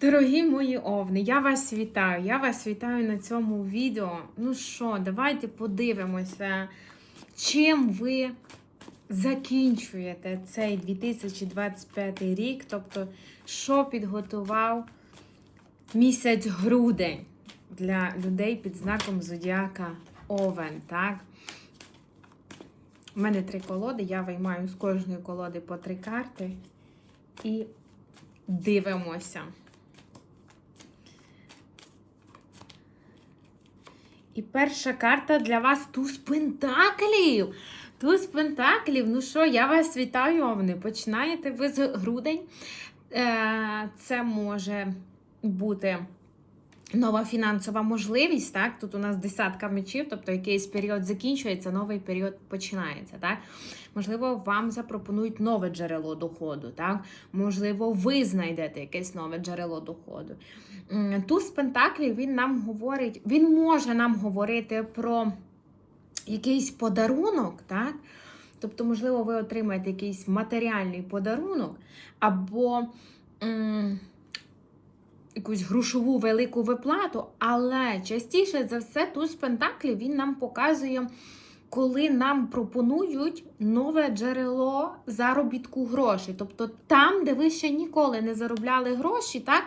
Дорогі мої овни, я вас вітаю. Я вас вітаю на цьому відео. Ну що, давайте подивимося, чим ви закінчуєте цей 2025 рік. Тобто, що підготував місяць грудень для людей під знаком Зодіака Овен. так? У мене три колоди, я виймаю з кожної колоди по три карти і дивимося. І перша карта для вас туз пентаклів. Туз пентаклів. Ну що, я вас вітаю, овни. Починаєте ви з грудень. Е, Це може бути нова фінансова можливість. так? Тут у нас десятка мечів, тобто якийсь період закінчується, новий період починається. так? Можливо, вам запропонують нове джерело доходу. так? Можливо, ви знайдете якесь нове джерело доходу. Туз Пентаклів він нам говорить, він може нам говорити про якийсь подарунок, так? Тобто, можливо, ви отримаєте якийсь матеріальний подарунок, або якусь грошову велику виплату, але частіше за все, туз Пентаклів він нам показує, коли нам пропонують нове джерело заробітку грошей. Тобто там, де ви ще ніколи не заробляли гроші, так?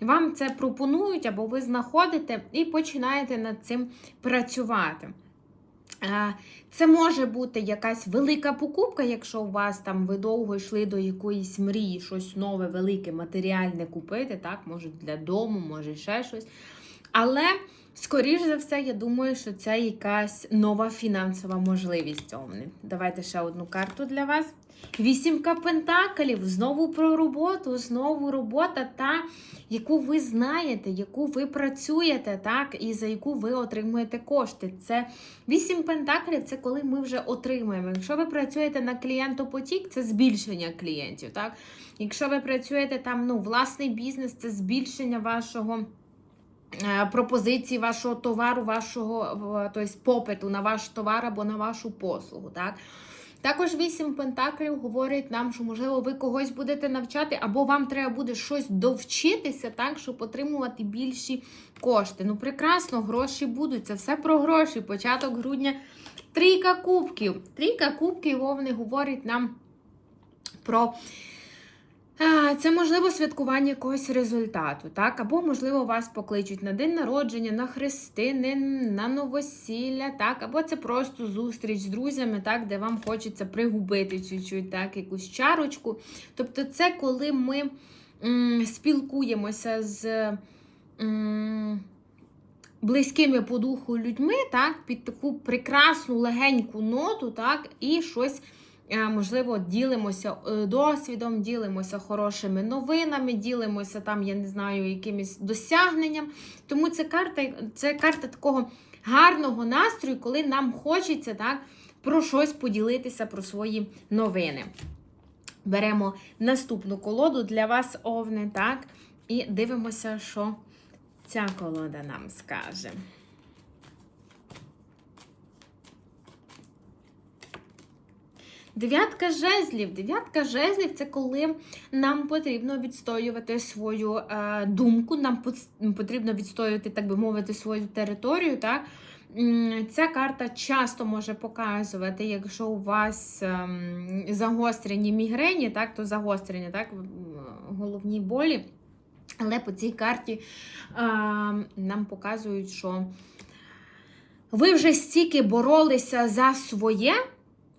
Вам це пропонують, або ви знаходите і починаєте над цим працювати. Е, Це може бути якась велика покупка, якщо у вас там ви довго йшли до якоїсь мрії, щось нове, велике, матеріальне купити, так, може для дому, може ще щось. Але, скоріш за все, я думаю, що це якась нова фінансова можливість. Овни. Давайте ще одну карту для вас. Вісімка пентаклів, знову про роботу, знову робота, та, яку ви знаєте, яку ви працюєте, так, і за яку ви отримуєте кошти. Це вісім пентаклів це коли ми вже отримуємо. Якщо ви працюєте на клієнтопотік, це збільшення клієнтів. Так? Якщо ви працюєте там, ну, власний бізнес, це збільшення вашого. Е, Пропозиції вашого товару, вашого тобто, попиту на ваш товар або на вашу послугу. Так? Також вісім пентаклів говорить нам, що, можливо, ви когось будете навчати, або вам треба буде щось довчитися, так, щоб отримувати більші кошти. Ну, прекрасно, гроші будуть. Це все про гроші. Початок грудня. Трійка кубків. Трійка кубків вовни говорить нам про. Це можливо святкування якогось результату, так? Або, можливо, вас покличуть на день народження, на хрестини, на новосілля, так? Або це просто зустріч з друзями, так, де вам хочеться пригубити чуть-чуть, так, якусь чарочку. Тобто, це коли ми м, спілкуємося з. м, Близькими по духу людьми, так, під таку прекрасну легеньку ноту, так, і щось Можливо, ділимося е, досвідом, ділимося хорошими новинами, ділимося там, я не знаю, якимись досягненням. Тому це карта, це карта такого гарного настрою, коли нам хочеться так, про щось поділитися, про свої новини. Беремо наступну колоду для вас, овни, так, і дивимося, що ця колода нам скаже. Дев'ятка жезлів. Дев'ятка жезлів це коли нам потрібно відстоювати свою е, думку, нам потрібно відстоювати, так би мовити, свою територію. Так? Ця карта часто може показувати, якщо у вас ем, загострені мігрені, так, то загострення, так, головні болі. Але по цій карті е, нам показують, що ви вже стільки боролися за своє,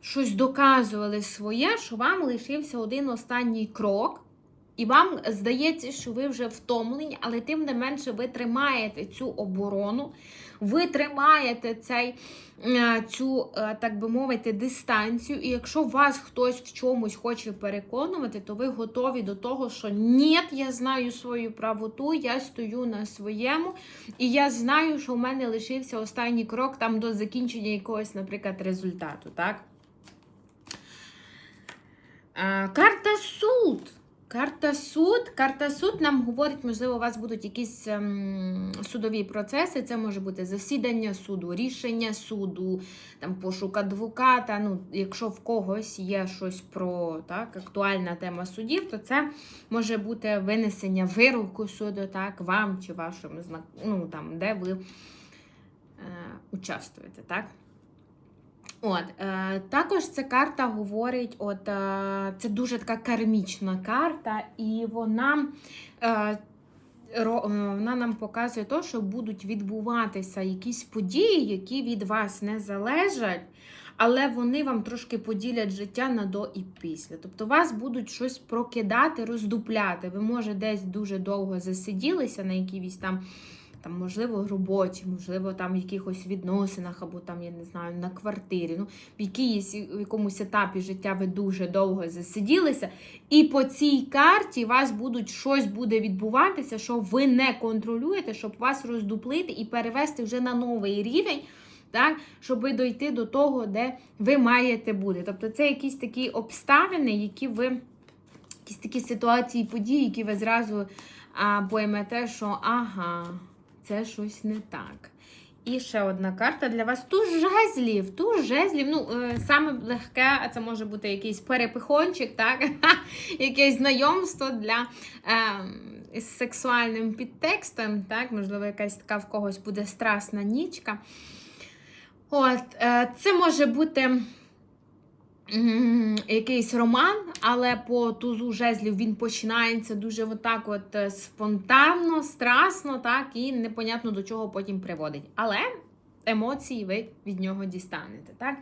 щось доказували своє, що вам лишився один останній крок, і вам здається, що ви вже втомлені, але тим не менше ви тримаєте цю оборону, ви тримаєте цей, е, цю, е, так би мовити, дистанцію. І якщо вас хтось в чомусь хоче переконувати, то ви готові до того, що ні, я знаю свою правоту, я стою на своєму, і я знаю, що в мене лишився останній крок там до закінчення якогось, наприклад, результату. так? А, карта суд. Карта суд. Карта суд нам говорить, можливо, у вас будуть якісь ем, судові процеси. Це може бути засідання суду, рішення суду, там пошук адвоката. Ну, якщо в когось є щось про так, актуальна тема судів, то це може бути винесення вироку суду, так, вам чи вашому ну, там, де ви е, участвуєте. так. От, е, також ця карта говорить, от е, це дуже така кармічна карта, і вона, е, ро, е, вона нам показує те, що будуть відбуватися якісь події, які від вас не залежать, але вони вам трошки поділять життя на до і після. Тобто вас будуть щось прокидати, роздупляти. Ви, може, десь дуже довго засиділися на якійсь там там, можливо, роботі, можливо, там в якихось відносинах, або там, я не знаю, на квартирі. Ну, в якійсь в якомусь етапі життя ви дуже довго засиділися, і по цій карті вас будуть щось буде відбуватися, що ви не контролюєте, щоб вас роздуплити і перевести вже на новий рівень. Так, щоб дойти до того, де ви маєте бути. Тобто це якісь такі обставини, які ви, якісь такі ситуації, події, які ви зразу а, поймете, що ага, це щось не так. І ще одна карта для вас. Туз жезлів. Туз жезлів. Ну, е, саме легке, це може бути якийсь перепихончик, так? якесь знайомство для е, з сексуальним підтекстом. так? Можливо, якась така в когось буде страсна нічка. От, е, Це може бути якийсь роман, але по тузу жезлів він починається дуже отак от е, спонтанно, страсно, так, і непонятно до чого потім приводить. Але емоції ви від нього дістанете. Так?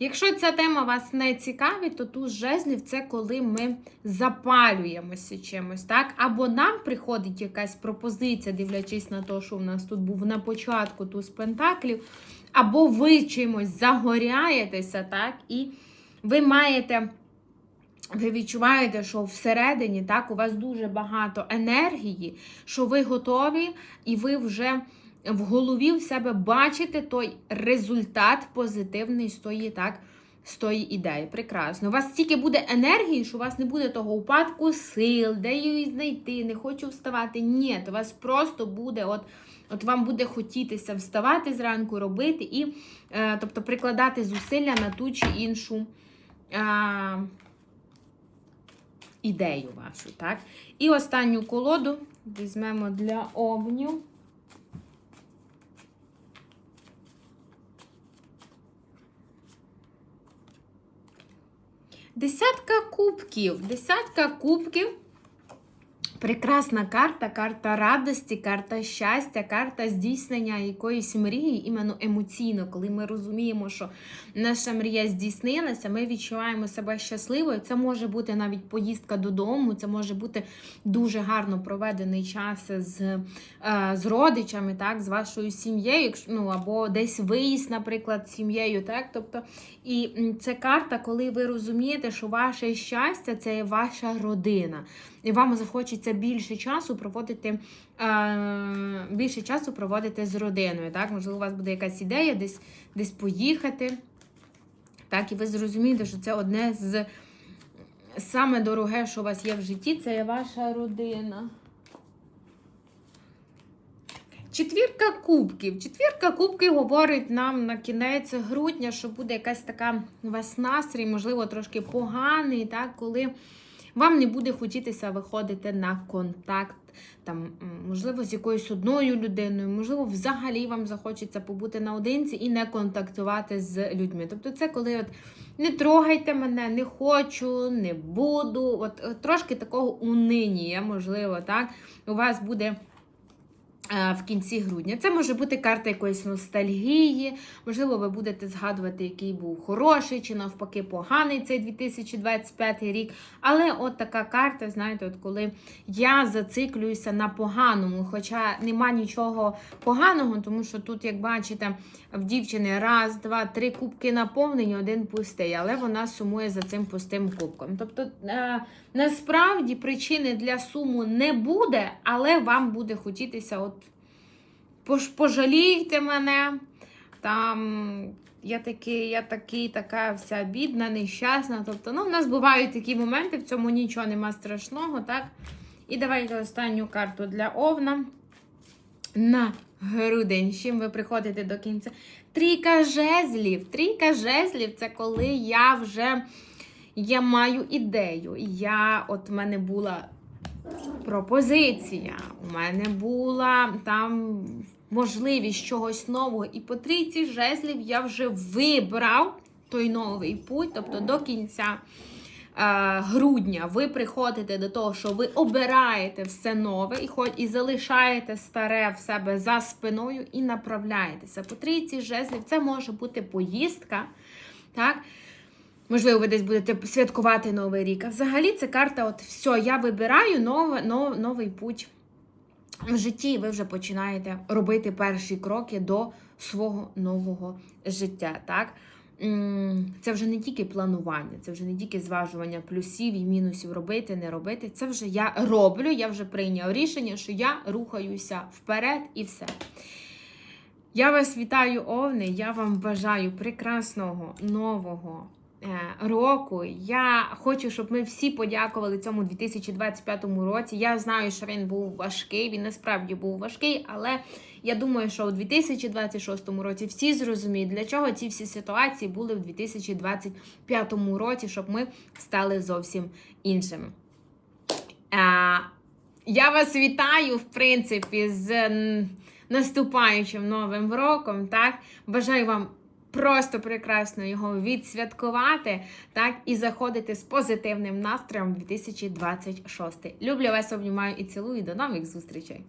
Якщо ця тема вас не цікавить, то туз жезлів це коли ми запалюємося чимось, так? Або нам приходить якась пропозиція, дивлячись на те, що в нас тут був на початку туз пентаклів, або ви чимось загоряєтеся, так? І ви маєте. Ви відчуваєте, що всередині так, у вас дуже багато енергії, що ви готові, і ви вже в голові в себе бачите той результат позитивний з тої, так, з тої ідеї. Прекрасно. У вас стільки буде енергії, що у вас не буде того упадку сил, де її знайти, не хочу вставати. Ні, у вас просто буде, от, от вам буде хотітися вставати зранку, робити і е, тобто прикладати зусилля на ту чи іншу. Е, ідею вашу, так? І останню колоду візьмемо для обню. Десятка кубків. Десятка кубків. Прекрасна карта, карта радості, карта щастя, карта здійснення якоїсь мрії, іменно емоційно, коли ми розуміємо, що наша мрія здійснилася, ми відчуваємо себе щасливою. Це може бути навіть поїздка додому, це може бути дуже гарно проведений час з е, з родичами, так, з вашою сім'єю, ну або десь виїзд, наприклад, з сім'єю. так, тобто, І це карта, коли ви розумієте, що ваше щастя це ваша родина. І вам захочеться більше часу проводити е, більше часу проводити з родиною. Так? Можливо, у вас буде якась ідея десь десь поїхати. Так, І ви зрозумієте, що це одне з саме дороге, що у вас є в житті, це ваша родина. Четвірка кубків. Четвірка кубків говорить нам на кінець грудня, що буде якась така у вас настрій, можливо, трошки поганий, так, коли вам не буде хотітися виходити на контакт, там, можливо, з якоюсь одною людиною, можливо, взагалі вам захочеться побути наодинці і не контактувати з людьми. Тобто, це коли от не трогайте мене, не хочу, не буду. От, от трошки такого унинія, можливо, так, у вас буде. Е, в кінці грудня. Це може бути карта якоїсь ностальгії, можливо, ви будете згадувати, який був хороший чи навпаки поганий цей 2025 рік. Але от така карта, знаєте, от коли я зациклююся на поганому, хоча нема нічого поганого, тому що тут, як бачите, в дівчини раз, два, три кубки наповнені, один пустий, але вона сумує за цим пустим кубком. Тобто, е, насправді причини для суму не буде, але вам буде хотітися. от пожалійте мене, там я такий, я такий, така вся бідна, нещасна. Тобто, ну, в нас бувають такі моменти, в цьому нічого нема страшного, так? І давайте останню карту для Овна. На грудень, чим ви приходите до кінця. Трійка жезлів. Трійка жезлів це коли я вже я маю ідею. Я, от в мене була пропозиція, у мене була там можливість чогось нового. І по трійці жезлів я вже вибрав той новий путь, тобто до кінця е, грудня ви приходите до того, що ви обираєте все нове і хоч і залишаєте старе в себе за спиною і направляєтеся. По трійці жезлів це може бути поїздка. Так? Можливо, ви десь будете святкувати Новий рік. А взагалі це карта: от все, я вибираю нове, нов, новий путь в житті, і ви вже починаєте робити перші кроки до свого нового життя. Так? Це вже не тільки планування, це вже не тільки зважування плюсів і мінусів робити, не робити. Це вже я роблю, я вже прийняв рішення, що я рухаюся вперед і все. Я вас вітаю, Овни. Я вам бажаю прекрасного нового року. Я хочу, щоб ми всі подякували цьому 2025 році. Я знаю, що він був важкий, він насправді був важкий, але я думаю, що у 2026 році всі зрозуміють, для чого ці всі ситуації були в 2025 році, щоб ми стали зовсім іншими. Е, Я вас вітаю, в принципі, з наступаючим новим роком. Так, бажаю вам просто прекрасно його відсвяткувати, так, і заходити з позитивним настроєм в 2026. Люблю вас, обнімаю і цілую. До нових зустрічей!